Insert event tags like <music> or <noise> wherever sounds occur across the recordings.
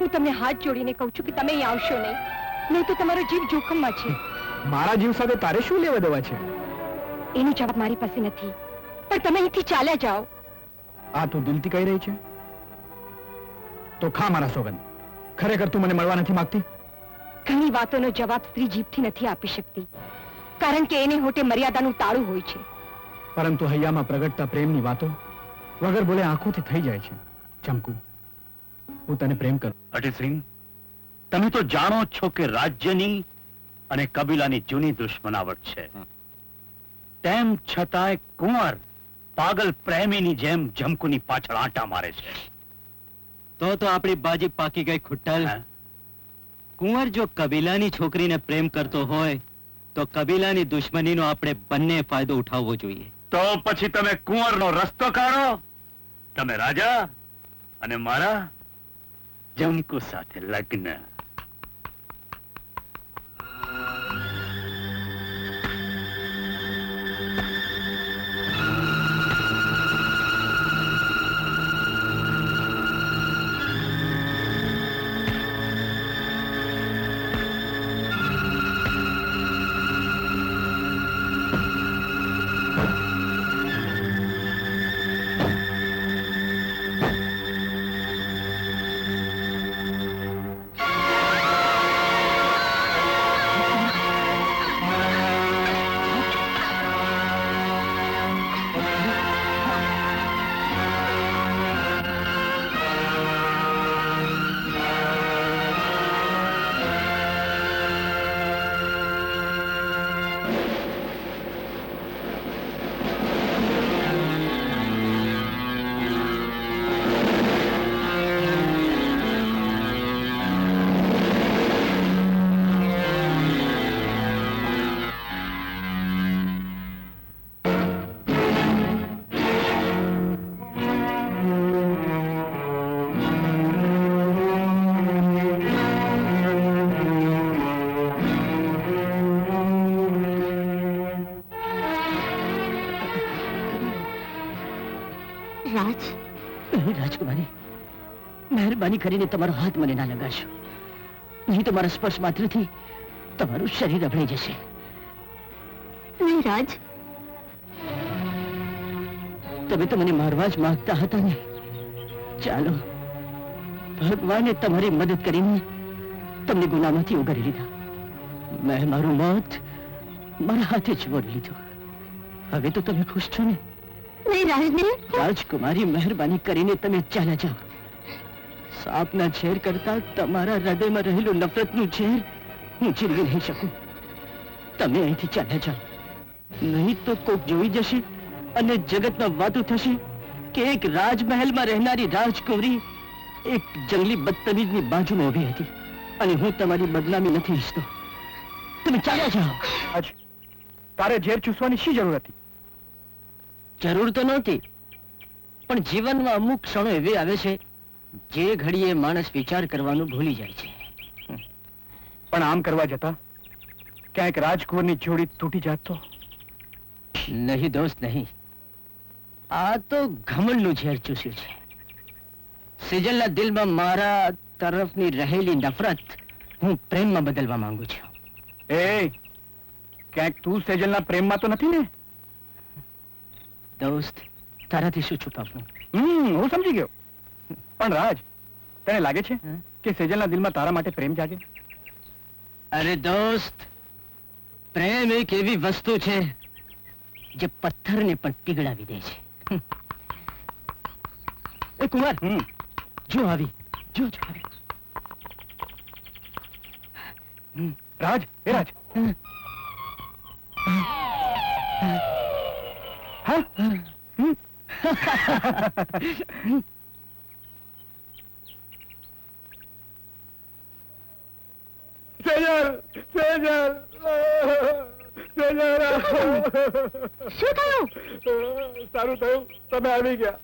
હું તમને હાથ જોડીને કહું છું કે તમે અહીં આવશો નહીં. નહીં તો તમારો જીવ જોખમમાં છે. મારા જીવ સાથે તારે શું લેવા દેવા છે? એનો જવાબ મારી પાસે નથી. પણ તમે અહીંથી ચાલ્યા જાઓ. આ તું દિલથી કહી રહી છે? તો ખા મારા સોગંદ. ખરેખર તું મને મળવા નથી માંગતી? ઘણી વાતોનો જવાબ સ્ત્રી જીભથી નથી આપી શકતી. કારણ કે એને હોટે મર્યાદાનું તાળું હોય છે. પરંતુ હૈયામાં પ્રગટતા પ્રેમની વાતો વગર બોલે આંખોથી થઈ જાય છે. ચમકુ. હું તને પ્રેમ કરું. અટીસિંહ તમે તો જાણો છો કે રાજ્યની અને કબીલાની જૂની દુશ્મનાવટ છે. તેમ છતાંય કુંવર પાગલ પ્રેમીની જેમ જમકુની પાછળ આંટા મારે છે. તો તો આપણી બાજી પાકી ગઈ ખુટ્ટલ કુંવર જો કબીલાની છોકરીને પ્રેમ કરતો હોય તો કબીલાની દુશ્મનીનો આપણે બંને ફાયદો ઉઠાવવો જોઈએ. તો પછી તમે કુંવરનો રસ્તો કાઢો. તમે રાજા અને મારા જમકુ સાથે લગ્ન. મહેરબાની કરીને તમારો હાથ મને ના લગાડશો. નહીં તમારા સ્પર્શ માત્રથી તમારું શરીર અભળી જશે. નહીં રાજ. તમે તો મને મારવા જ માંગતા હતા ને. ચાલો ભગવાને તમારી મદદ કરીને તમને ગુનામાંથી ઉગારી લીધા. મેં મારું મોત મારા હાથે જ વળી લીધું. હવે તો તમે ખુશ છો ને? નહીં રાજ નહીં રાજકુમારી મહેરબાની કરીને તમે ચાલ્યા જાઓ. સાપના ઝેર કરતા તમારા હૃદયમાં રહેલું નફરતનું ઝેર હું જીરવી નહીં શકું. તમે અહીંથી ચાલ્યા જાઓ. નહીં તો કોક જોઈ જશે અને જગતમાં વાતું થશે કે એક રાજમહેલમાં રહેનારી રાજકુંવરી એક જંગલી બદતમીજની બાજુમાં ઊભી હતી અને હું તમારી બદનામી નથી ઈચ્છતો. તમે ચાલ્યા જાઓ. તારે ઝેર ચૂસવાની શી જરૂર હતી? જરૂર તો નહોતી પણ જીવનમાં અમુક ક્ષણો એવી આવે છે જે ઘડીએ માણસ વિચાર કરવાનું ભૂલી જાય છે. પણ આમ કરવા જતા ક્યાંક રાજકુંવરની જોડી તૂટી જાત તો? નહીં દોસ્ત નહીં. આ તો ઘમંડનું ઝેર ચૂસ્યું છે. સિજલના દિલમાં મારા તરફની રહેલી નફરત હું પ્રેમમાં બદલવા માંગુ છું. એ ક્યાંક તું સેજલના પ્રેમમાં તો નથી ને? દોસ્ત તારાથી શું છુપાવવું હમ હું સમજી ગયો. પણ રાજ તને લાગે છે કે સેજલના દિલમાં તારા માટે પ્રેમ જાગે? અરે દોસ્ત પ્રેમ એક એવી વસ્તુ છે જે પથ્થરને પણ પીગળાવી દે છે. એ કુમાર! જો આવી જો જો આવી. રાજ એ રાજ. હા? <laughs> સેજલ સેજલ સેજલ શું થયું સારું થયું તમે આવી ગયા.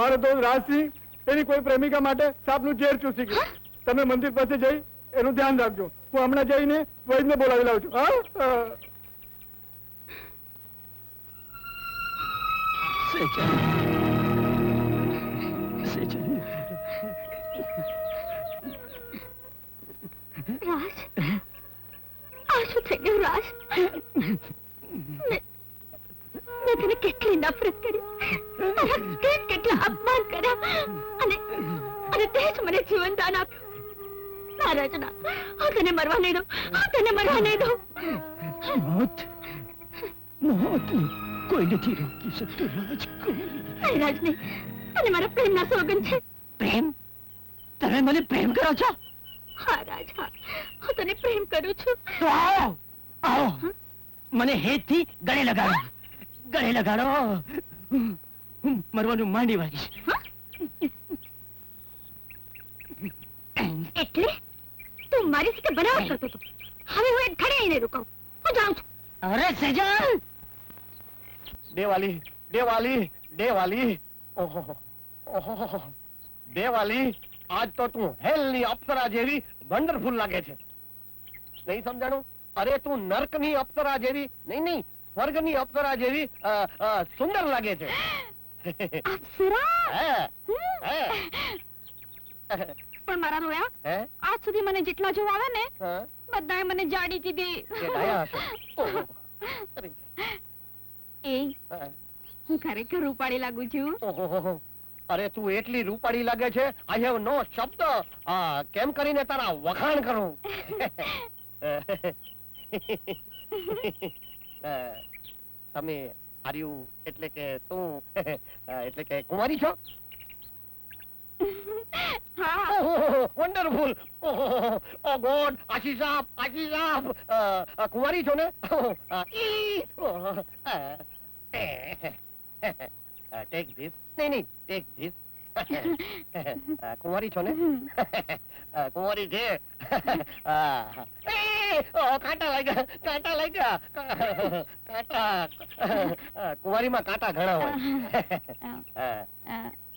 મારો દોસ્ત રાજસિંહ એની કોઈ પ્રેમિકા માટે સાપનું ઝેર ચૂસી ગયું. તમે મંદિર પાસે જઈ એનું ધ્યાન રાખજો. હું હમણાં જઈને વૈદને બોલાવી લાવું છું. હા? સેજલ રાજ આ શું થઈ ગયું રાજ મેં તને કેટલી નફરત કરી તે કેટલા અપમાન કર્યા અને અને તે જ મને જીવનદાન આપ્યું ના રચના હું તને મરવા નહીં દઉં હું તને મરવા નહીં દઉં મોત મોત કોઈ નથી રોકી શકતું રાજકુમારી રાજ નહીં તને મારા પ્રેમના સોગન છે પ્રેમ તમે મને પ્રેમ કરો છો હા રાજા. હું તને પ્રેમ કરું છું. તો આવો આવો. મને હેતથી ગળે લગાડો. ગળે લગાડો. હું મરવાનું માંડી વાગીશ. એટલે? તું મારી સાથે બનાવ કરતો હતો. હવે હું એક ઘરે આવીને રોકાઉં. હું જાઉં છું. અરે સજન દેવાલી દેવાલી દેવાલી. ઓહો ઓહો દેવાલી આજ તો તું હેલની અપ્સરા જેવી વન્ડરફુલ લાગે છે. નહીં સમજાણું? અરે તું નર્કની અપ્સરા જેવી નહીં નહીં સ્વર્ગની અપ્સરા જેવી સુંદર લાગે છે. <gasps> અપ્સરા? હે હે. પણ મારા રોયા હે? આજ સુધી મને જેટલા જોવા આવે ને બધાએ મને જાડી કે દીધી એ હું. ખરેખર રૂપાળી લાગુ છું. અરે તું એટલી રૂપાળી લાગે છે આઈ હેવ નો શબ્દ. આ, કેમ કરીને તારા વખાણ કરું? તમે આર્યુ એટલે કે તું એટલે કે કુમારી છો? વન્ડરફુલ ઓ ગોડ આશીષ આપ આશીષ આપ અ, છો ને? ટેક ધીસ નહીં નહીં ટેક ધીસ કુંવારી છો ને કુંવારી છે કાંટા લાગ્યા કાંટા લાગ્યા કાંટા કુંવારીમાં કાંટા ઘણા હોય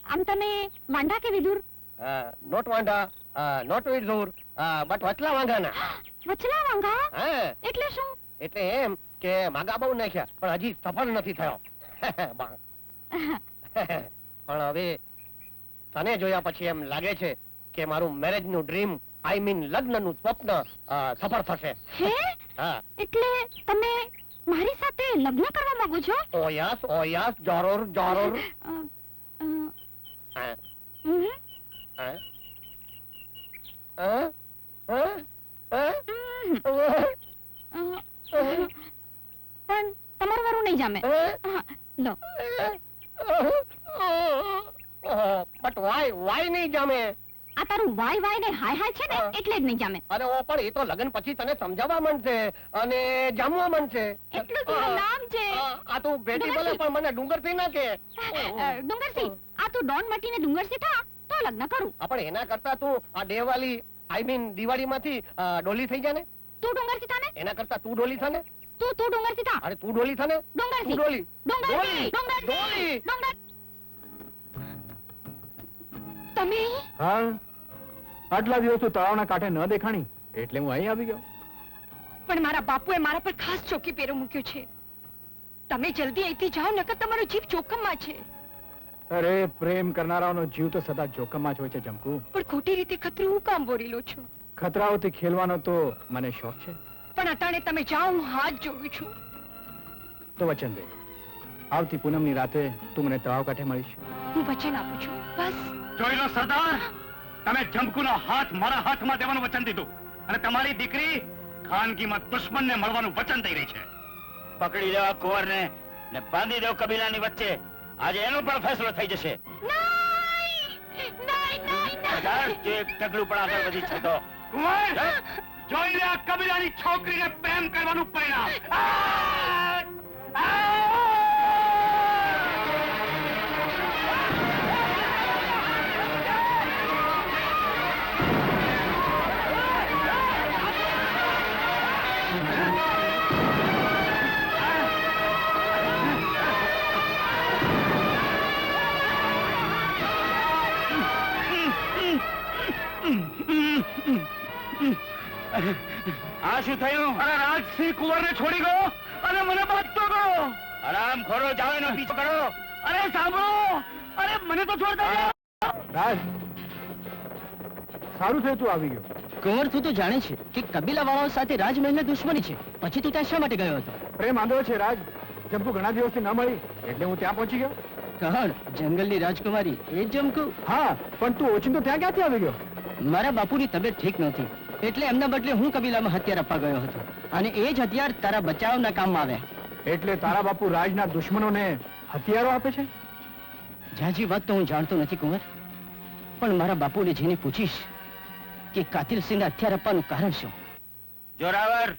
આમ તમે વાંઢા કે Vidur not not Wanda, uh, not Windsor, uh, but વચલા વાંગાના <gasps> વચલા વાંઘા? એટલે શું? એટલે એમ કે માગા બહુ નાખ્યા પણ હજી સફળ નથી થયો. <laughs> <laughs> પણ હવે તને જોયા પછી એમ લાગે છે કે મારું મેરેજનું ડ્રીમ આઈ મીન લગ્નનું સ્વપ્ન સફળ થશે. <laughs> એટલે તમે મારી સાથે લગ્ન કરવા માંગો છો? ઓ યસ ઓ યસ જરૂર જરૂર. પણ તમારું વારું નહીં જામે હા? હા, લો બટ વાય નહીં જામે. આ તારું વાય વાય ને હાય હાય છે ને એટલે જ નહીં જામે. અરે ઓ પણ એ તો લગન પછી તને સમજાવવા માંડશે અને જામવા માંડશે. એટલું તો નામ છે. આ તું ભેટી બોલે પણ મને ડુંગરથી ના કે. અ, આ તું ડોન મટીને ડુંગરસિંહ થા તો લગ્ન કરું. પણ એના કરતા તું આ દેવાલી આઈ મીન દિવાળી માંથી ડોલી થઈ જાને તું ડુંગરસિંહ થાને એના કરતા તું ડોલી થાને તું તું ડુંગરસિંહ થા. અરે તું ડોલી થાને ને? ડોલી. ડુંગરસિંહ. ડોલી. ડુંગરસિંહ. ડોલી. તમે? હા. આટલા દિવસ તું તળાવના કાંઠે ન દેખાણી. એટલે હું અહીં આવી ગયો. પણ મારા બાપુએ મારા પર ખાસ ચોકી પેરો મૂક્યો છે. તમે જલ્દી અહીંથી જાઓ નકર તમારો જીવ જોખમમાં છે. અરે પ્રેમ કરનારાઓનો જીવ તો સદા જોખમમાં જ હોય છે જમકુ પણ ખોટી રીતે ખતરો હું કામ બોરી લો છો? ખતરાઓથી ખેલવાનો તો મને શોખ છે. પણ અટાણે તમે જાઓ હું હાથ જોડું છું. તો વચન દે. આવતી પૂનમની રાતે તું મને તળાવ કાંઠે મળીશ. હું વચન આપું છું. બસ. જોઈ લો સરદાર તમે જંબકુનો હાથ મારા હાથમાં દેવાનું વચન દીધું અને તમારી દીકરી ખાનગીમાં દુશ્મનને મળવાનું વચન દઈ રહી છે. પકડી લેવા કુંવરને ને બાંધી દેવ કબીલાની વચ્ચે. આજે એનો પણ ફેસલો થઈ જશે. સરદાર જે એક ઢગલું પણ આગળ વધી છે કુંવર! જોઈ લે કબીલાની છોકરીને પ્રેમ કરવાનું પરિણામ. થયું? અરે રાજસિંહ કુંવરને છોડી ગયો? અને મને બાંધતો ગયો? આરામ ખોરો જાવ એનો પીછો કરો. અરે સાંભળો. અરે મને તો છોડતા રાજ સારું થયું તું આવી ગયો. કુંવર તું તો જાણે છે કે કબીલા વાળાઓ સાથે રાજમહેલને દુશ્મની છે. પછી તું ત્યાં શા માટે ગયો હતો? પ્રેમ આંધળો છે રાજ. જંપુ ઘણા દિવસથી ન મળી એટલે હું ત્યાં પહોંચી ગયો. કહણ જંગલની રાજકુમારી એ જ જમકુ? હા પણ તું ઓચિંતો ત્યાં ક્યાંથી આવી ગયો? મારા બાપુની તબિયત ઠીક નહોતી. એટલે એમના બદલે હું કબીલામાં હથિયાર આપવા ગયો હતો. અને એ જ હથિયાર તારા બચાવના કામમાં આવ્યા એટલે તારા બાપુ રાજના દુશ્મનોને હથિયારો આપે છે? જાજી વાત તો હું જાણતો નથી કુંવર. પણ મારા બાપુને જઈને પૂછીશ કે કાતિલસિંહને હથિયાર આપવાનું કારણ શું? જોરાવર!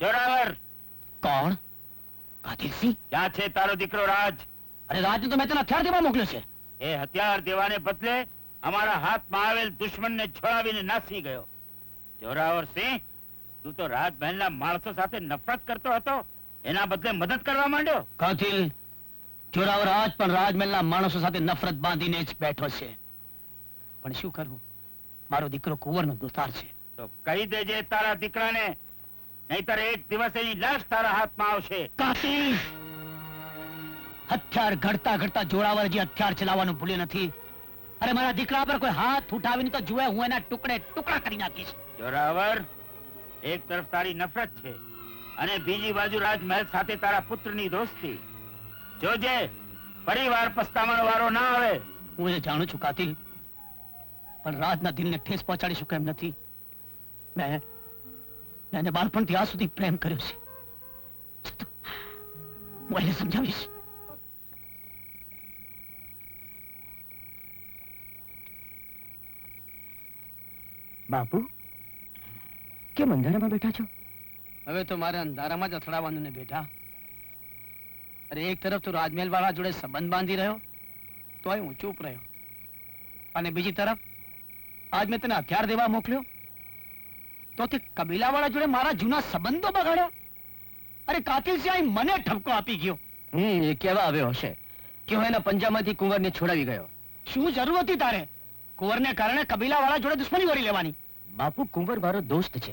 જોરાવર! કોણ? કાતિલ સિંહ? ક્યાં છે તારો દીકરો રાજ? અરે રાજને તો મેં તને હથિયાર દેવા મોકલ્યો છે. એ હથિયાર દેવાને બદલે અમારા હાથમાં આવેલ દુશ્મનને છોડાવીને નાસી ગયો. જોરાવર સિંહ તું તો રાજમહેલના માણસો સાથે નફરત કરતો હતો. એના બદલે મદદ કરવા માંડ્યો? કાતિલ જોરાવર આજ પણ રાજમહેલના માણસો સાથે નફરત બાંધીને જ બેઠો છે. પણ શું કરું? મારો દીકરો કુંવરનો દોસ્તાર છે. તો કહી દેજે તારા દીકરાને નહીતર એક દિવસ એની લાશ તારા હાથમાં આવશે. કાતિલ! હથિયાર ઘડતા ઘડતા જોરાવર જે હથિયાર ચલાવવાનું ભૂલ્યો નથી. અરે મારા દીકરા પર કોઈ હાથ ઉઠાવીને તો જુએ હું એના ટુકડે ટુકડા કરી નાખીશ. જોરાવર એક તરફ તારી નફરત છે અને બીજી બાજુ રાજમહેલ સાથે તારા પુત્રની દોસ્તી. જોજે પરિવાર પસ્તાવાનો વારો ના આવે. હું એ જાણું છું કાતિલ. પણ રાજના દિલને ઠેસ પહોંચાડી શકું એમ નથી. મેં મેં બાળપણથી આ સુધી પ્રેમ કર્યો છે. હું એને સમજાવીશ. બાપુ? કેમ અંધારામાં બેઠા છો? હવે તો મારે અંધારામાં જ અથડાવાનું ને બેઠા અરે એક તરફ તો રાજમહેલ વાળા જોડે સંબંધ બાંધી રહ્યો તોય હું ચૂપ રહ્યો. અને બીજી તરફ આજ મેં તને હથિયાર દેવા મોકલ્યો તો તે કબીલાવાળા જોડે મારા જૂના સંબંધો બગાડ્યા. અરે કાતિલ સિંહ મને ઠપકો આપી ગયો. હમ એ કેવા આવ્યો હશે? કે હું એના પંજામાંથી કુંવરને છોડાવી ગયો? શું જરૂર હતી તારે? કુંવરને કારણે કબીલાવાળા જોડે દુશ્મની કરી લેવાની. બાપુ કુંવર મારો દોસ્ત છે.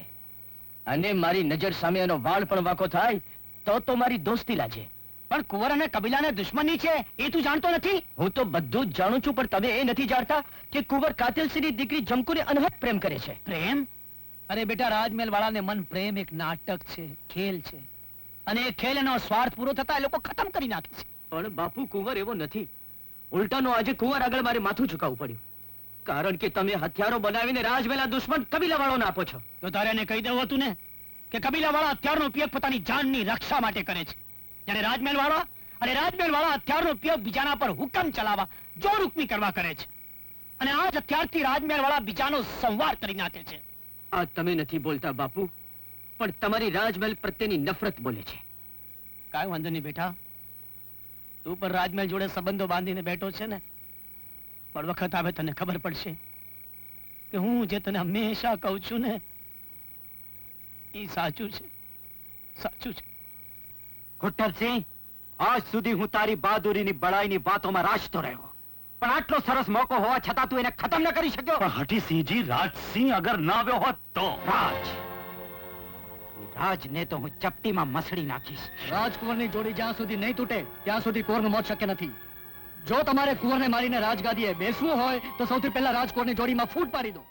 અને મારી નજર સામે એનો વાળ પણ વાંકો થાય તો તો મારી દોસ્તી લાજે. પણ કુંવર અને કબીલાને દુશ્મની છે એ તું જાણતો નથી? હું તો બધું જ જાણું છું પણ તમે એ નથી જાણતા કે કુંવર કાતિલસિંહની દીકરી જમકુને અનહદ પ્રેમ કરે છે. પ્રેમ? અરે બેટા રાજમહેલ વાળાને મન પ્રેમ એક નાટક છે ખેલ છે. અને એ ખેલ એનો સ્વાર્થ પૂરો થતા એ લોકો ખતમ કરી નાખે છે. પણ બાપુ કુંવર એવો નથી. ઉલટાનો આજે કુંવર આગળ મારે માથું ઝુકાવવું પડ્યું. કારણ કે તમે હથિયારો બનાવીને રાજમેલા દુશ્મન કબીલા વાળોને આપો છો. તો તારે એને કહી દેવું હતું ને કે કબીલાવાળા હથિયારનો ઉપયોગ પોતાની જાનની રક્ષા માટે કરે છે. જ્યારે રાજમહેલવાળા અને રાજમહેલવાળા હથિયારનો ઉપયોગ બીજાના પર હુકમ ચલાવવા જોર હુકમી કરવા કરે છે. અને આ જ હથિયારથી રાજમહેલવાળા બીજાનો સંવાર કરી નાખે છે. આ તમે નથી બોલતા બાપુ પણ તમારી રાજમહેલ પ્રત્યેની નફરત બોલે છે. કાંઈ વાંધો નહીં બેટા. તું પણ રાજમહેલ જોડે સંબંધો બાંધીને બેઠો છે ને પણ વખત આવે તને ખબર પડશે કે હું જે તને હંમેશા કહું છું ને એ સાચું છે. સાચું છે. ઘુટ્ટરસિંહ આજ સુધી હું તારી બહાદુરીની બળાઈની વાતોમાં રાચતો રહ્યો. પણ આટલો સરસ મોકો હોવા છતાં તું એને ખતમ ન કરી શક્યો. પણ હઠીસિંહજી રાજસિંહ અગર ના આવ્યો હોત તો? રાજ. રાજ રાજને તો હું ચપટીમાં મસળી નાખીશ. રાજકુંવરની જોડી જ્યાં સુધી નહીં તૂટે ત્યાં સુધી કોરનું મોત શક્ય નથી. જો તમારે કુંવરને મારીને રાજગાદીએ બેસવું હોય, તો સૌથી પહેલા રાજકોટની જોડીમાં ફૂટ પાડી દો.